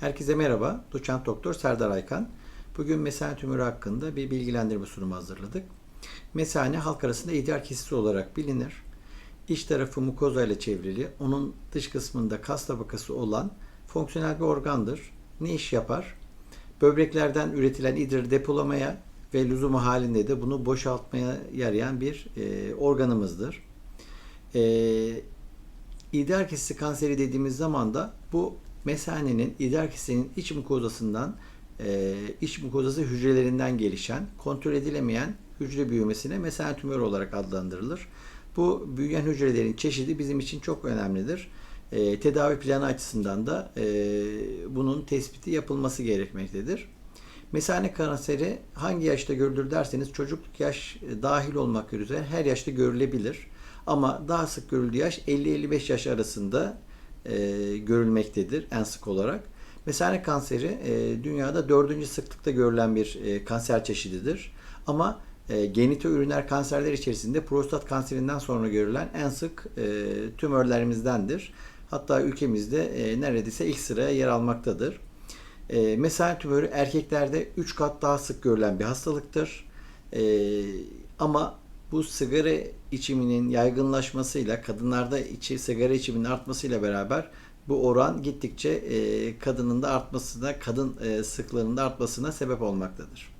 Herkese merhaba. Doçent Doktor Serdar Aykan. Bugün mesane tümörü hakkında bir bilgilendirme sunumu hazırladık. Mesane halk arasında idrar kesisi olarak bilinir. İç tarafı mukoza ile çevrili, onun dış kısmında kas tabakası olan fonksiyonel bir organdır. Ne iş yapar? Böbreklerden üretilen idrarı depolamaya ve lüzumu halinde de bunu boşaltmaya yarayan bir e, organımızdır. E, İdrar kesesi kanseri dediğimiz zaman da bu mesanenin idrar kesesinin iç mukozasından e, iç mukozası hücrelerinden gelişen kontrol edilemeyen hücre büyümesine mesane tümörü olarak adlandırılır. Bu büyüyen hücrelerin çeşidi bizim için çok önemlidir. E, tedavi planı açısından da e, bunun tespiti yapılması gerekmektedir. Mesane kanseri hangi yaşta görülür derseniz çocukluk yaş dahil olmak üzere her yaşta görülebilir. Ama daha sık görüldüğü yaş 50-55 yaş arasında e, görülmektedir en sık olarak. Mesane kanseri e, dünyada dördüncü sıklıkta görülen bir e, kanser çeşididir. Ama e, genitoüriner kanserler içerisinde prostat kanserinden sonra görülen en sık e, tümörlerimizdendir. Hatta ülkemizde e, neredeyse ilk sıraya yer almaktadır. E, mesane tümörü erkeklerde 3 kat daha sık görülen bir hastalıktır. E, ama bu sigara içiminin yaygınlaşmasıyla, kadınlarda içi sigara içiminin artmasıyla beraber bu oran gittikçe e, kadının da artmasına, kadın e, sıklığının da artmasına sebep olmaktadır.